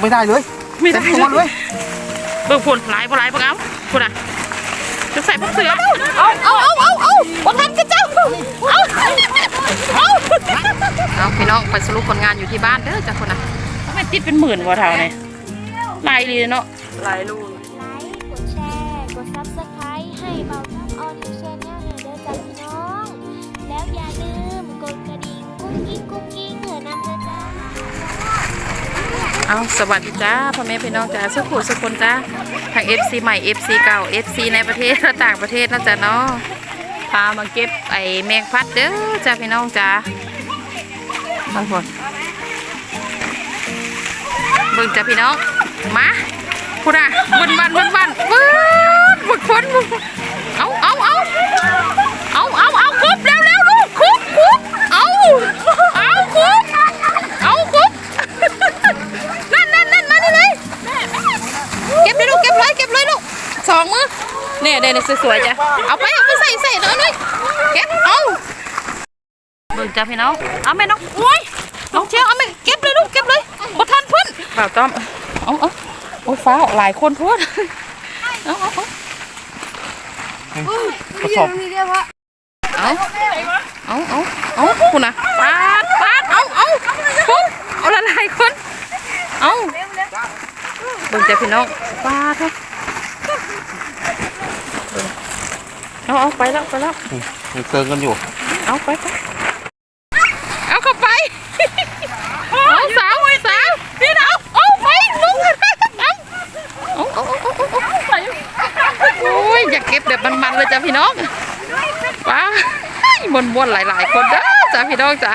ไม่ได้เลยไม่ได้เต็ตัวเลยเบิ่งพุ่นหลายบ่หลายบ่เอาพุ่นอะจะใส่พวกเสือเอาเอาเอาเอาเอาบ่ทันกระเจ้าเอาเอาเอาพี่น้องไปสรุปผลงานอยู่ที่บ้านเด้อจ้ะคนน่ะทำไมติดเป็นหมื่นกว่าเท่าเนี่ยหลายเลยเนาะหลายลูก เอาสวัสดีจ้าพ่อแม่พี่น้องจ้าสุขุสุคนจ้าทาง FC ใหม่ FC เก่า FC ในประเทศและต่างประเทศนะจ๊ะเนาะพามาเก็บไอ้แมงพัดเด้อจ้าพี่น้องจ้าบางคนเบิ่งจ้าพี่น้องมาพูดอะวันวันวันวันวืดบึกฝนเอาเอาเอาเอา เนี่ยนี่สวยๆจ้ะเอาไปเอาไปใส่ใส่เลยเลยเก็บเอาเบิ่งจ้าพี่น้องเอาแม่น้องโอ้ยน้องเชียวเอาแม่เก็บเลยลูกเก็บเลยบ่ทันเพิ่นเปล่าต้อมเอาเอาโอ้ยฟ้าหลายคนพูดเอาเอาเอากระสอบเอาเอาเอาเอาคุณนะปาดปาดเอาเอาปุ๊บเอาละลายคนเอาเบิ่งจ้าพี่น้องปาดเถอะ เอาเอาไปแล้วไปแล้วยังเติมกันอยู่ เอาไปไปเอาเข้าไปเอาสาวสาวพี่เอาเอาไปลุงเอาเอาเอาเอาเอาเอาไปโอ้ยอยากเก็บแบบมันๆเลยจ้ะพี่น้องป้าบนบนๆหลายๆ คนเด้อจ้ะพี่น้องจ้ะ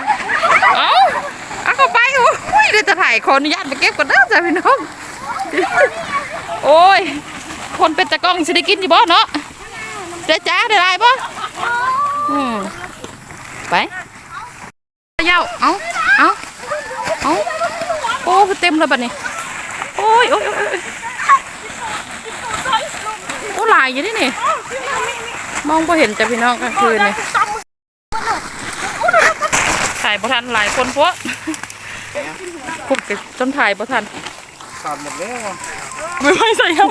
เอาเอาเข้าไปโอ้ยเดี๋ยวจะถ่ายขออนุญาตมาเก็บก่อนเด้อจ้ะพี่น้องโอ้ยคนเป็นตะกล้องสิได้กินอยู่บ่เนาะ เด้อจ้าได้ไรบ่อืมไปเย้าเอาเอาเอาโอ้เต็มเลยบัดนี้โอ้ยโอ้ยโอ้ยโอ้ยโอ้หลายอยู่นี่นี่มองไ่เห็นจ้ะพี่น้องกลางคืนนี่ถ่ายบ่ทันหลายคนพวกคุบกับจนถ่ายบ่ทันขาดหมดแล้ว ไม่ไม่ใส่ครับ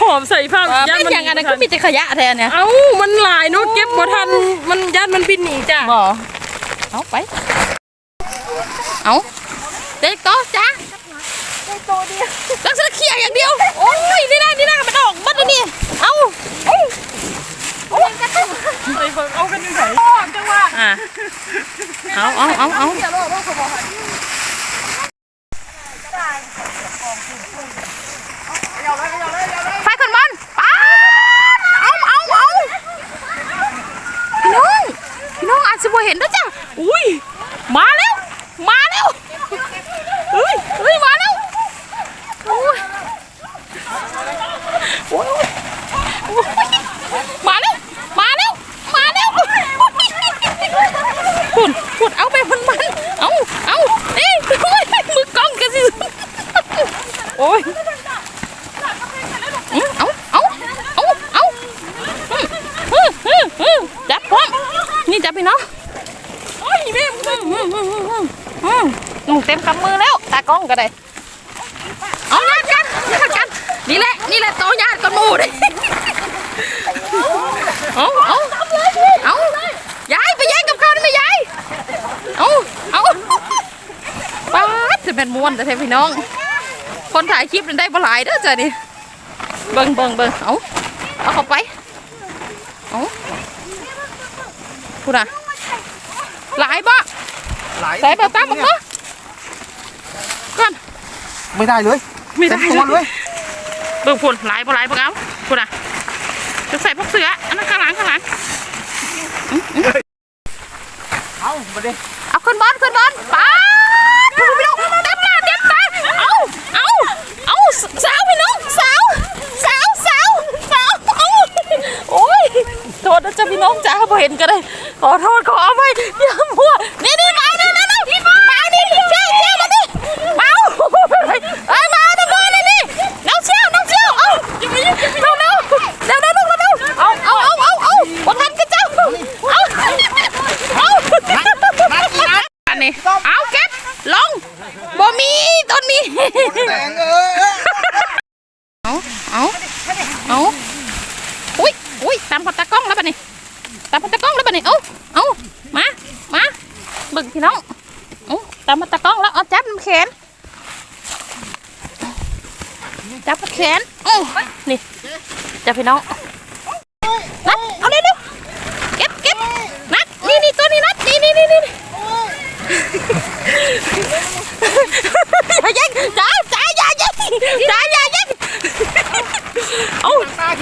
หอมใส่ผ้าเป็นอย่างนั้นก็มีแต่ขยะแทนเนี่ยเอ้ามันหลายเนาะเก็บบ่ทันมันย่านมันบินหนีจ้ะบ่เอาไปเอาเด็กโตจ้าลักษณะเขี่ยอย่างเดียวโอ้ยนี่นะนี่นะมันออกบัดเลยนี่เอาใส่เบิ่งเอากันยังไงจังหวะอะเอาเอาเอาเอาไฟขึ้นบนป้าดเอาเอาเอาพี่น้อง พี่น้องอาจจะบ่เห็นนะจ้ะอุ้ย มาแล้ว มาแล้วเฮ้ยเฮ้ย มาแล้วโอ้ยโอ้ยโอ้ยมาแล้ว มาแล้ว มาแล้วปุ่นปุ่นเอาไปมันมันเอาเอาเอ้ยโอ้ยมือกล้องกันสิโอ้ยอืมเอาเอาเอาเอาอืมอืมอืมอืมจับพร้อมนี่จับพี่น้อง โอ้ยแม่อืมอืมอืมอืมอืมอืม เต็มกำมือแล้วตากล้องก็ได้เอาญาติกันญาติกันนี่แหละนี่แหละโตญาติกันหมูดิเอาเอาเอายายไปแย่งกับเขาได้ไหมยายเอาเอาป้าดจะเป็นม้วนแต่เทพี่น้อง คนถ่ายคลิปนี่ได้บ่หลายเด้อจ้ะนี่เบิ่งเบิ่งเบิ่งเอาเอาเข้าไปเอาพูดอะหลายบ่หลายใส่เบอร์ตั้มมา ก่อนก่อนไม่ได้เลยไม่ได้เต็ตัวเลยเบิ่งพุ่นหลายบ่หลายบ่เอาพุ่นอะจะใส่พวกเสืออันนั้นข้างหลังข้างหลังเอามาดิเอาขึ้นบอลขึ้นบอลป้าดพี่น้องเต็มหน้าเต็มตาเอาเอาเอาสาวพี่น้องสาวสาวสาวสาวเอาโอ้ยโทษนะจ๊ะพี่น้องจ้าพอเห็นก็ได้ขอโทษขออภัยอย่ามัวนี่นี่มาเนี่ยนี่นี่มาดิเชี่ยวเชี่ยวมาดิมาเอาเอ้ยมาตะโกนนี่นี่น้องเชี่ยวน้องเชี่ยวเอาเร็วเร็วเร็วเร็วเร็วเร็วเร็วเอาเอาเอาเอาเอาบ่ทันกันเจ้าเอาเอา อันนี้เอาเก็บลงบ่มีต้นนี้ แดง ตามพัตตากล้องแล้วปะนี่ตามพัตตากล้องแล้วปะนี่เอ้าเอ้ามามาเบิ่งพี่น้องเอ้า ตามพัตตากล้องแล้วเอาจับมันแขนจับมันแขนเอ้านี่จับพี่น้องนัดเอาเร็วเร็วเก็บเก็บนัดนี่นี่ตัวนี้นัดนี่นี่นี่นี่อย่าย่งจ้าจ้าอย่าย่งจ้าอย่าย่งเอา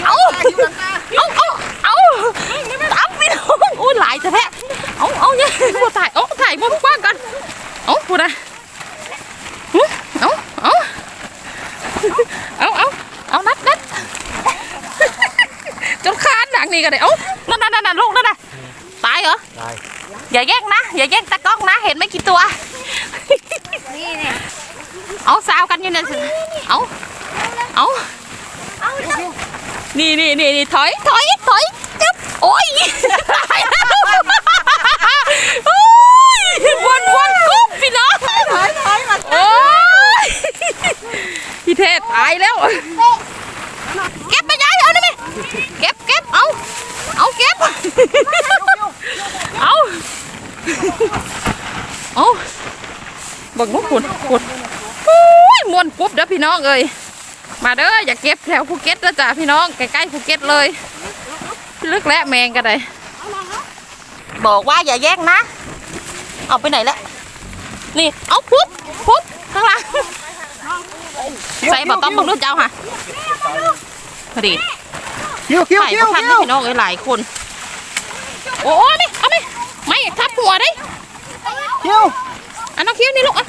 เอาเอาตามพี่น้องโอ้ยหลายจะแท้เอาเอาเนี่ยบ่ถ่ายเอาถ่ายบ่กว้างกันเอาพูดนะหึเอาเอาเอาเอาเอานัดนัดจนคานหนักนี่กันเลยเอานั่นนั่นนั่นลูกนั่นน่ะตาย เหรอตายอย่าแย่งนะ อย่าแย่งตะกล้องนะ เห็นไม่กี่ตัว นี่เนี่ยเอาสาวกันอยู่เนี่ยสิเอาเอาเอาเร็วนี่นี่นี่นี่ถอยถอยถอยจึ๊บโอ้ยตายแล้วโอ้ยวนวนกุ๊บพี่น้องถอยถอยถอยมาโอ้ยพี่เทพตายแล้ว เก็บไปย้ายเอาได้ไหมเก็บเก็บเอาเอาเก็บเอาเอาเบังมุก คุณคุณโอ้ยมวนกุ๊บเด้อพี่น้องเอ้ยมาเด้ออย่าเก็บแถวภูเก็ตนะจ๊ะพี่น้องใกล้ๆภูเก็ตเลยพี่ลึกและแมงกันเลยบอกว่าอย่าแย่งนะ เอาไปไหนแล้วนี่เอาพุบพุบข้างหล่างใส่บอต้อมบังรุ่นเจ้าค่ะพอดีคิ้วคิ้วไข่คิ้พววกท่านคิ้วพี่น้องเอ้ยหลายคน โอ้ยนี่เอาไหมไม่ทับหัวได้คิ้วอันน้องคิ้วนี่ลูกอะ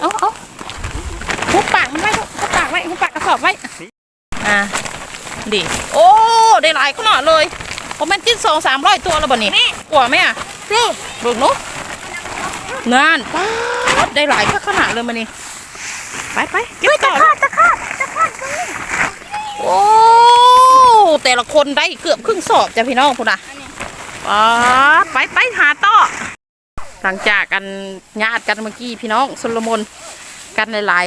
เอาเอาหุบปากมันไว้ลูกหุบปากไว้หุบปากกระสอบไว้ อ่าดีโอ้ ได้หลายขนาดเลยผมเป็นจิ้นสองสามร้อยตัวแล้วบ่นี่กว่าไหมอะนี่ดูนุ๊กงานป๊าดได้หลายขนาดเลยมานี่ไปไปเก็บต่อเลยตะขาบตะขาบตรงนี้โอ้แต่ละคนได้เกือบครึ่งสอบจ้ะพี่น้องคุณอะป๊าดไปไปหาต่อ หลังจากกันญาติกันเมื่อกี้พี่น้องสลมนกันหลาย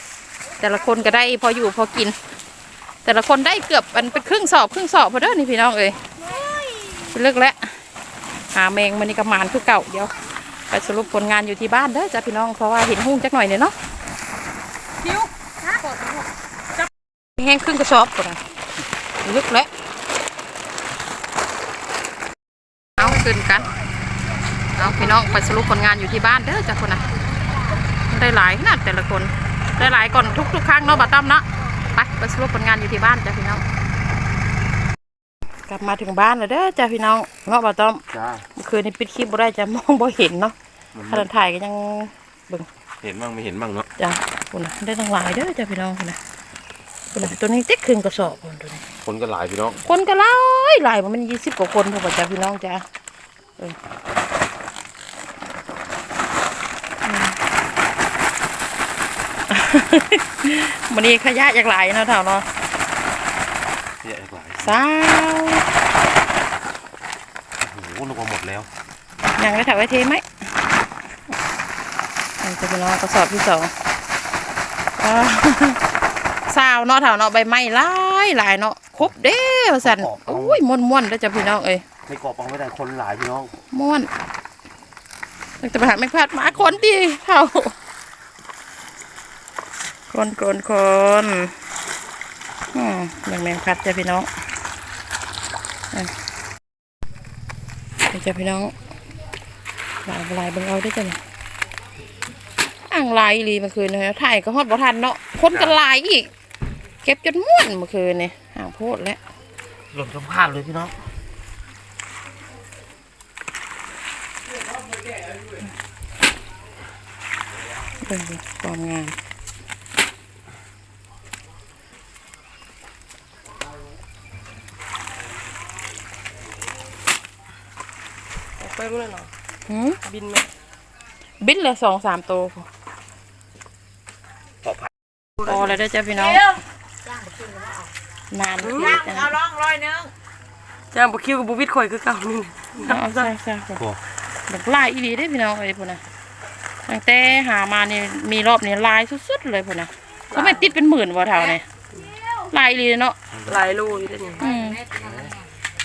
ๆ แต่ละคนก็ได้พออยู่พอกิน แต่ละคนได้เกือบมันเป็นครึ่งสอบครึ่งสอบพอเด้อนี่พี่น้องเอ้ยเลิกแล้วหาแมงมันนี่กระมานคือเก่าเดี๋ยวไปสรุปผลงานอยู่ที่บ้านเด้อจ้ะพี่น้องเพราะว่าเห็นหุ้งจักหน่อยเนี่ยเนาะแห้งครึ่งกระสอบก่อนนะลึกแล้วเอาขึ้นกัน เอาพี่น้องไปสรุปผลงานอยู่ที่บ้านเด้อจ้ะคนนะได้หลายขนาดแต่ละคนได้หลายก่อนทุกทุกๆครั้งเนาะบัตตั้มเนาะไปไปสรุปผลงานอยู่ที่บ้านจ้ะพี่น้อง กลับมาถึงบ้านแล้วเด้อจ้ะพี่น้องเนาะบัตตั้มจ้าเมื่อคืนนี้ปิดคลิปบ่ได้จะมองบ่เห็นเนาะขนาดถ่ายก็ยังเบิ่งเห็นบ้างไม่เห็นบ้างเนาะจ้ะคุณนะได้ตั้งหลายเด้อจ้ะพี่น้องคุณนะคุณนะตัวนี้ติ๊กครึ่งกระสอบคนตัวนี้คนก็หลายพี่น้อง คนก็หลายหลายมันยี่สิบกว่าคนพอจ้ะพี่น้องจ้ะเอออื มันนี้ขยะอยากหลายเนาะเท่าเนาะเยอะหลายสาวโอ้โหนึกว่าหมดแล้ว ยังได้ถ่ายไว้เทไหมนี่จะพี่น้องกระสอบที่สองอ่าสาวเนาะเท่าเนาะใบไม้หลายหลายเนาะครบเด้อสันโอ้ยม่วนม่วนๆเด้อจ้ะพี่น้องเอ้ยไม่กรอบเอาไม่ได้คนหลายพี่น้องม่วนตั้งแต่ไปหาแม่พลาดมาคนดีเท่า คนคนคนอืมแมงแมงพัดจ้ะพี่น้องอะนี่จ้ะพี่น้องลายลายเบิ่งเอาได้อจ้ะเนี่ยอ่างลายอีหลีเมื่อคืนนะถ่ายก็ฮอดบ่ทันเนาะคนกันลายอีก เก็บจนม่วนเมื่อคืนนี่อ่างโพดแล้วหล่นสมพาดเลยพี่น้องเบิ่งดูความงาม ไปรู้เลยเนาะหืมบินไหมบินเลยสองสามตัวพอพอแล้วเด้อจ้ะพี่น้องนานทีจ้ะจ้างบุคิวกับบุวิทข่อยคือเก่านี่เอาใช่ใช่ค่ะโอ้แบบลายอีหลีได้อพี่น้องเอ้ยพุ่นนะตั้งแต่หามานี่มีรอบนี้ลายสุดๆเลยพุ่นนะเขาไม่ติดเป็นหมื่นว่าเท่าเนี่ยลายอีหลีเนาะหลายรูอยู่ได้เนี่ยอืม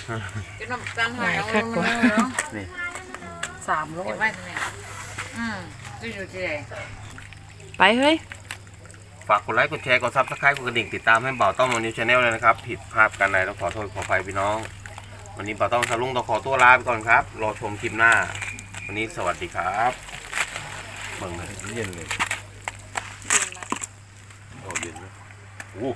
cái nó tan hại ông nó nó นี่ สามร้อย cái vai này ừ tôi rồi chị này ไปเฮ้ย ฝากกดไลค์กดแชร์กดซับสไครต์กดกระดิ่งติดตามให้เบาต้องมานิวชาแนลเลยนะครับ ผิดพลาดกันใดต้องขอโทษขออภัยพี่น้อง วันนี้เบาต้องทะลุงต้องขอตัวลาไปก่อนครับ รอชมคลิปหน้า วันนี้สวัสดีครับเบิ่งเลยเย็นเลยโอ้เย็นเลยโอ้